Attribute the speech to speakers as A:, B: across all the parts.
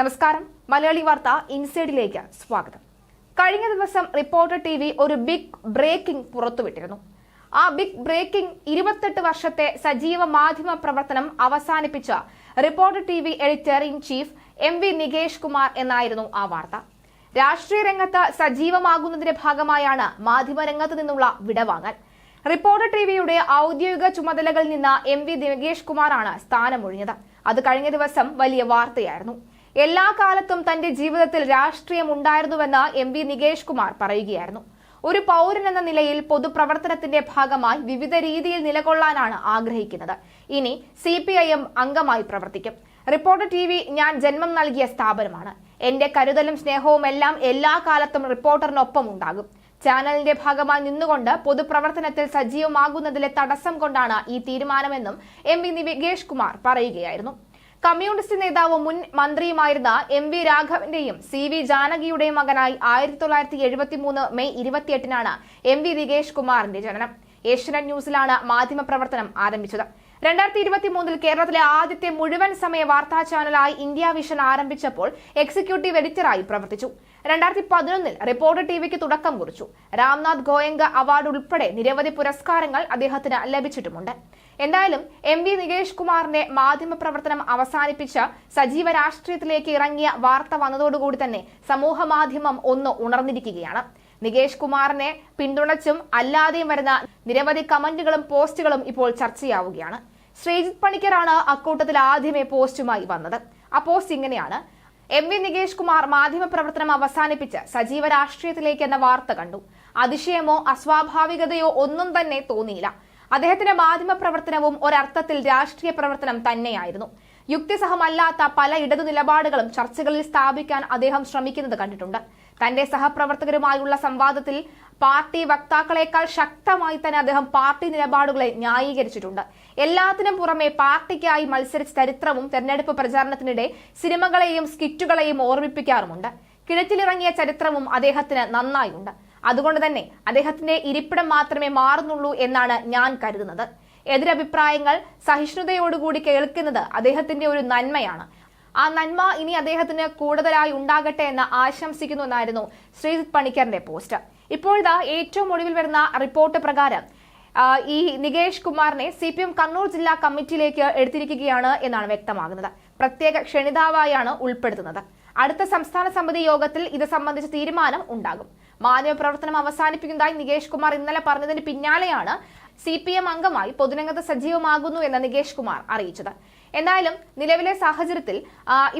A: നമസ്കാരം. മലയാളി വാർത്ത ഇൻസൈഡിലേക്ക് സ്വാഗതം. കഴിഞ്ഞ ദിവസം റിപ്പോർട്ടർ ടി വി ഒരു ബിഗ് ബ്രേക്കിംഗ് പുറത്തുവിട്ടിരുന്നു. ആ ബിഗ് ബ്രേക്കിംഗ് ഇരുപത്തെട്ട് വർഷത്തെ സജീവ മാധ്യമ പ്രവർത്തനം അവസാനിപ്പിച്ച reporter T V editor in chief M V Nikesh Kumar എന്നായിരുന്നു ആ വാർത്ത. രാഷ്ട്രീയ രംഗത്ത് സജീവമാകുന്നതിന്റെ ഭാഗമായാണ് മാധ്യമരംഗത്ത് നിന്നുള്ള വിടവാങ്ങൽ. റിപ്പോർട്ടർ ടി വിയുടെ ഔദ്യോഗിക ചുമതലകളിൽ നിന്ന് എം വി നികേഷ് കുമാറാണ് സ്ഥാനമൊഴിഞ്ഞത്. അത് കഴിഞ്ഞ ദിവസം വലിയ വാർത്തയായിരുന്നു. എല്ലാ കാലത്തും തന്റെ ജീവിതത്തിൽ രാഷ്ട്രീയം ഉണ്ടായിരുന്നുവെന്ന് എം വി നികേഷ് കുമാർ പറയുകയായിരുന്നു. ഒരു പൗരൻ എന്ന നിലയിൽ പൊതുപ്രവർത്തനത്തിന്റെ ഭാഗമായി വിവിധ രീതിയിൽ നിലകൊള്ളാനാണ് ആഗ്രഹിക്കുന്നത്. ഇനി സി പി ഐ എം അംഗമായി പ്രവർത്തിക്കും. റിപ്പോർട്ടർ ടി വി ഞാൻ ജന്മം നൽകിയ സ്ഥാപനമാണ്. എന്റെ കരുതലും സ്നേഹവും എല്ലാം എല്ലാ കാലത്തും റിപ്പോർട്ടറിനൊപ്പം ഉണ്ടാകും. ചാനലിന്റെ ഭാഗമായി നിന്നുകൊണ്ട് പൊതുപ്രവർത്തനത്തിൽ സജീവമാകുന്നതിലെ തടസ്സം കൊണ്ടാണ് ഈ തീരുമാനമെന്നും എം വി നികേഷ് കുമാർ പറയുകയായിരുന്നു. കമ്മ്യൂണിസ്റ്റ് നേതാവും മുൻ മന്ത്രിയുമായിരുന്ന എം വി രാഘവന്റെയും സി വി ജാനകിയുടെയും മകനായി ആയിരത്തി തൊള്ളായിരത്തി എഴുപത്തി മൂന്ന് മെയ് ഇരുപത്തിയെട്ടിനാണ് എം വി ദികേഷ് കുമാറിന്റെ ജനനം. ഏഷ്യനെറ്റ് ന്യൂസിലാണ് മാധ്യമ പ്രവർത്തനം ആരംഭിച്ചത്. രണ്ടായിരത്തി ഇരുപത്തി മൂന്നിൽ കേരളത്തിലെ ആദ്യത്തെ മുഴുവൻ സമയ വാർത്താ ചാനലായി ഇന്ത്യ വിഷൻ ആരംഭിച്ചപ്പോൾ എക്സിക്യൂട്ടീവ് എഡിറ്ററായി പ്രവർത്തിച്ചു. രണ്ടായിരത്തി പതിനൊന്നിൽ റിപ്പോർട്ടർ ടിവിക്ക് തുടക്കം കുറിച്ചു. രാംനാഥ് ഗോയങ്ക അവാർഡ് ഉൾപ്പെടെ നിരവധി പുരസ്കാരങ്ങൾ അദ്ദേഹത്തിന് ലഭിച്ചിട്ടുമുണ്ട്. എന്തായാലും എം വി നികേഷ് കുമാറിന്റെ മാധ്യമ പ്രവർത്തനം അവസാനിപ്പിച്ച് സജീവ രാഷ്ട്രീയത്തിലേക്ക് ഇറങ്ങിയ വാർത്ത വന്നതോടുകൂടി തന്നെ സമൂഹ മാധ്യമം ഒന്ന് ഉണർന്നിരിക്കുകയാണ്. നികേഷ് കുമാറിനെ പിന്തുണച്ചും അല്ലാതെയും വരുന്ന നിരവധി കമന്റുകളും പോസ്റ്റുകളും ഇപ്പോൾ ചർച്ചയാവുകയാണ്. ശ്രീജിത് പണിക്കറാണ് അക്കൂട്ടത്തിൽ ആദ്യമേ പോസ്റ്റുമായി വന്നത്. ആ പോസ്റ്റ് ഇങ്ങനെയാണ്. എം വി നികേഷ് കുമാർ മാധ്യമപ്രവർത്തനം അവസാനിപ്പിച്ച് സജീവ രാഷ്ട്രീയത്തിലേക്ക് എന്ന വാർത്ത കണ്ടു. അതിശയമോ അസ്വാഭാവികതയോ ഒന്നും തന്നെ തോന്നിയില്ല. അദ്ദേഹത്തിന്റെ മാധ്യമ പ്രവർത്തനവും ഒരർത്ഥത്തിൽ രാഷ്ട്രീയ പ്രവർത്തനം തന്നെയായിരുന്നു. യുക്തിസഹമല്ലാത്ത പല ഇടതു നിലപാടുകളും ചർച്ചകളിൽ സ്ഥാപിക്കാൻ അദ്ദേഹം ശ്രമിക്കുന്നത് കണ്ടിട്ടുണ്ട്. തന്റെ സഹപ്രവർത്തകരുമായുള്ള സംവാദത്തിൽ പാർട്ടി വക്താക്കളെക്കാൾ ശക്തമായി തന്നെ അദ്ദേഹം പാർട്ടി നിലപാടുകളെ ന്യായീകരിച്ചിട്ടുണ്ട്. എല്ലാത്തിനും പുറമെ പാർട്ടിക്കായി മത്സരിച്ച ചരിത്രവും തെരഞ്ഞെടുപ്പ് പ്രചാരണത്തിനിടെ സിനിമകളെയും സ്കിറ്റുകളെയും ഓർമ്മിപ്പിക്കാറുമുണ്ട്. കിഴറ്റിലിറങ്ങിയ ചരിത്രവും അദ്ദേഹത്തിന് നന്നായുണ്ട്. അതുകൊണ്ട് തന്നെ അദ്ദേഹത്തിന്റെ ഇരിപ്പിടം മാത്രമേ മാറുന്നുള്ളൂ എന്നാണ് ഞാൻ കരുതുന്നത്. എതിരഭിപ്രായങ്ങൾ സഹിഷ്ണുതയോടുകൂടി കേൾക്കുന്നത് അദ്ദേഹത്തിന്റെ ഒരു നന്മയാണ്. ആ നന്മ ഇനി അദ്ദേഹത്തിന് കൂടുതലായി ഉണ്ടാകട്ടെ എന്ന് ആശംസിക്കുന്നു എന്നായിരുന്നു ശ്രീജിത് പണിക്കറിന്റെ പോസ്റ്റ് ഇപ്പോഴത്തെ ഏറ്റവും ഒടുവിൽ വരുന്ന റിപ്പോർട്ട് പ്രകാരം ഈ നികേഷ് കുമാറിനെ സി പി എം കണ്ണൂർ ജില്ലാ കമ്മിറ്റിയിലേക്ക് എടുത്തിരിക്കുകയാണ് എന്നാണ് വ്യക്തമാകുന്നത്. പ്രത്യേക ക്ഷണിതാവായാണ് ഉൾപ്പെടുത്തുന്നത്. അടുത്ത സംസ്ഥാന സമിതി യോഗത്തിൽ ഇത് സംബന്ധിച്ച തീരുമാനം ഉണ്ടാകും. മാധ്യമപ്രവർത്തനം അവസാനിപ്പിക്കുന്നതായി നികേഷ് കുമാർ ഇന്നലെ പറഞ്ഞതിന് പിന്നാലെയാണ് സി പി എം അംഗമായി പൊതുരംഗത്ത് സജീവമാകുന്നു എന്ന് നികേഷ് കുമാർ അറിയിച്ചത്. എന്തായാലും നിലവിലെ സാഹചര്യത്തിൽ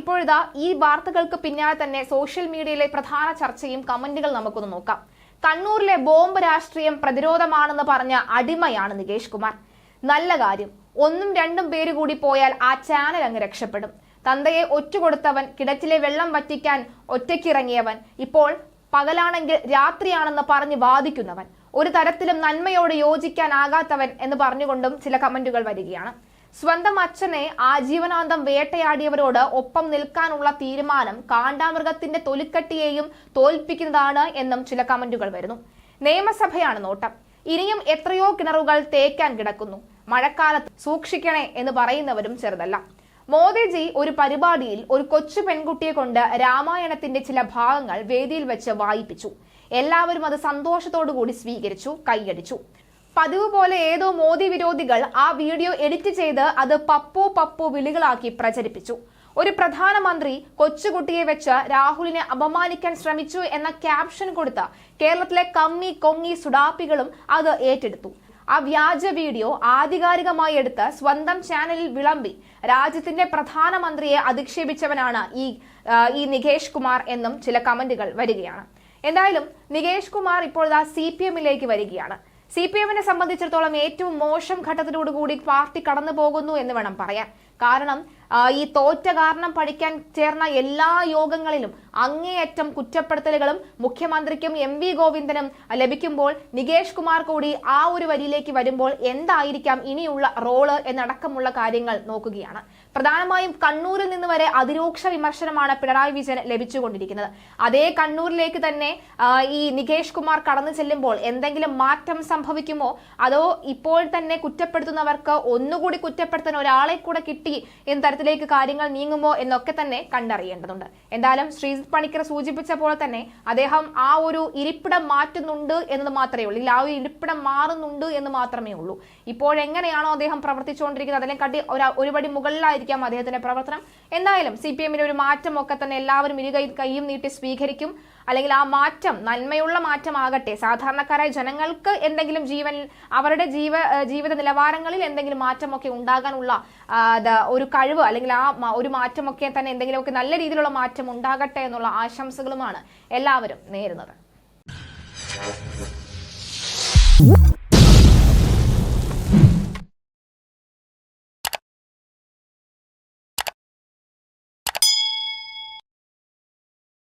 A: ഇപ്പോഴിതാ ഈ വാർത്തകൾക്ക് പിന്നാലെ തന്നെ സോഷ്യൽ മീഡിയയിലെ പ്രധാന ചർച്ചയും കമന്റുകൾ നമുക്കൊന്ന് നോക്കാം. കണ്ണൂരിലെ ബോംബ് രാഷ്ട്രീയം പ്രതിരോധമാണെന്ന് പറഞ്ഞ അടിമയാണ് നികേഷ് കുമാർ. നല്ല കാര്യം ഒന്നും രണ്ടും പേര് കൂടി പോയാൽ ആ ചാനൽ അങ്ങ് രക്ഷപ്പെടും. തന്തയെ ഒറ്റുകൊടുത്തവൻ കിടറ്റിലെ വെള്ളം വറ്റിക്കാൻ ഒറ്റയ്ക്കിറങ്ങിയവൻ. ഇപ്പോൾ പകലാണെങ്കിൽ രാത്രിയാണെന്ന് പറഞ്ഞ് വാദിക്കുന്നവൻ. ഒരു തരത്തിലും നന്മയോട് യോജിക്കാനാകാത്തവൻ എന്ന് പറഞ്ഞുകൊണ്ടും ചില കമന്റുകൾ വരികയാണ്. സ്വന്തം അച്ഛനെ ആജീവനാന്തം വേട്ടയാടിയവരോട് ഒപ്പം നിൽക്കാനുള്ള തീരുമാനം കാണ്ടാമൃഗത്തിന്റെ തൊലിക്കട്ടിയെയും തോൽപ്പിക്കുന്നതാണ് എന്നും ചില കമന്റുകൾ വരുന്നു. നിയമസഭയാണ് നോട്ടം. ഇനിയും എത്രയോ കിണറുകൾ തേക്കാൻ കിടക്കുന്നു. മഴക്കാലത്ത് സൂക്ഷിക്കണേ എന്ന് പറയുന്നവരും ചെറുതല്ല. മോദിജി ഒരു പരിപാടിയിൽ ഒരു കൊച്ചു പെൺകുട്ടിയെ കൊണ്ട് രാമായണത്തിന്റെ ചില ഭാഗങ്ങൾ വേദിയിൽ വെച്ച് വായിപ്പിച്ചു. എല്ലാവരും അത് സന്തോഷത്തോടു കൂടി സ്വീകരിച്ചു കൈയടിച്ചു. പതിവ് പോലെ ഏതോ മോദി വിരോധികൾ ആ വീഡിയോ എഡിറ്റ് ചെയ്ത് അത് പപ്പു പപ്പു വിളികളാക്കി പ്രചരിപ്പിച്ചു. ഒരു പ്രധാനമന്ത്രി കൊച്ചുകുട്ടിയെ വെച്ച് രാഹുലിനെ അപമാനിക്കാൻ ശ്രമിച്ചു എന്ന ക്യാപ്ഷൻ കൊടുത്ത കേരളത്തിലെ കമ്മി കൊങ്ങി സുഡാപ്പികളും അത് ഏറ്റെടുത്തു. ആ വ്യാജ വീഡിയോ ആധികാരികമായി എടുത്ത് സ്വന്തം ചാനലിൽ വിളമ്പി. രാജ്യത്തിന്റെ പ്രധാനമന്ത്രിയെ അധിക്ഷേപിച്ചവനാണ് ഈ ഈ നികേഷ് കുമാർ എന്നും ചില കമന്റുകൾ വരികയാണ്. എന്തായാലും നികേഷ് കുമാർ ഇപ്പോൾ സി പി എമ്മിലേക്ക് വരികയാണ്. സി പി എമ്മിനെ സംബന്ധിച്ചിടത്തോളം ഏറ്റവും മോശം ഘട്ടത്തിലൂടെ കൂടി പാർട്ടി കടന്നു പോകുന്നു എന്ന് വേണം പറയാൻ. കാരണം ഈ തോറ്റ കാരണം പഠിക്കാൻ ചേർന്ന എല്ലാ യോഗങ്ങളിലും അങ്ങേയറ്റം കുറ്റപ്പെടുത്തലുകളും മുഖ്യമന്ത്രിക്കും എം വി ഗോവിന്ദനും ലഭിക്കുമ്പോൾ നികേഷ് കുമാർ കൂടി ആ ഒരു വരിയിലേക്ക് വരുമ്പോൾ എന്തായിരിക്കാം ഇനിയുള്ള റോൾ എന്നടക്കമുള്ള കാര്യങ്ങൾ നോക്കുകയാണ്. പ്രധാനമായും കണ്ണൂരിൽ നിന്ന് വരെ അതിരൂക്ഷ വിമർശനമാണ് പിണറായി വിജയന് ലഭിച്ചുകൊണ്ടിരിക്കുന്നത്. അതേ കണ്ണൂരിലേക്ക് തന്നെ ഈ നികേഷ് കുമാർ കടന്നു ചെല്ലുമ്പോൾ എന്തെങ്കിലും മാറ്റം സംഭവിക്കുമോ? അതോ ഇപ്പോൾ തന്നെ കുറ്റപ്പെടുത്തുന്നവർക്ക് ഒന്നുകൂടി കുറ്റപ്പെടുത്താൻ ഒരാളെ കൂടെ കിട്ടി എന്ന തരത്തിലേക്ക് കാര്യങ്ങൾ നീങ്ങുമോ എന്നൊക്കെ തന്നെ കണ്ടറിയേണ്ടതുണ്ട്. എന്തായാലും ശ്രീജിത് പണിക്കർ സൂചിപ്പിച്ച പോലെ തന്നെ അദ്ദേഹം ആ ഒരു ഇരിപ്പിടം മാറ്റുന്നുണ്ട് എന്നത് മാത്രമേ ഉള്ളൂ. ഇല്ല ആ ഒരു ഇരിപ്പിടം മാറുന്നുണ്ട് എന്ന് മാത്രമേ ഉള്ളൂ. ഇപ്പോഴെങ്ങനെയാണോ അദ്ദേഹം പ്രവർത്തിച്ചുകൊണ്ടിരിക്കുന്നത്? അതിനെക്കാട്ടി ഒരു ഒരുപടി മുകളിലായിരിക്കാം അദ്ദേഹത്തിന്റെ പ്രവർത്തനം. എന്തായാലും സി പി എമ്മിന്റെ ഒരു മാറ്റം ഒക്കെ തന്നെ എല്ലാവരും ഇരുകൈ കൈയും നീട്ടി സ്വീകരിക്കും. അല്ലെങ്കിൽ ആ മാറ്റം നന്മയുള്ള മാറ്റമാകട്ടെ. സാധാരണക്കാരായ ജനങ്ങൾക്ക് എന്തെങ്കിലും ജീവൻ അവരുടെ ജീവ ജീവിത നിലവാരങ്ങളിൽ എന്തെങ്കിലും മാറ്റമൊക്കെ ഉണ്ടാകാനുള്ള ഒരു കഴിവ് അല്ലെങ്കിൽ ആ ഒരു മാറ്റമൊക്കെ തന്നെ എന്തെങ്കിലുമൊക്കെ നല്ല രീതിയിലുള്ള മാറ്റം ഉണ്ടാകട്ടെ എന്നുള്ള ആശംസകളുമാണ് എല്ലാവരും നേരുന്നത്.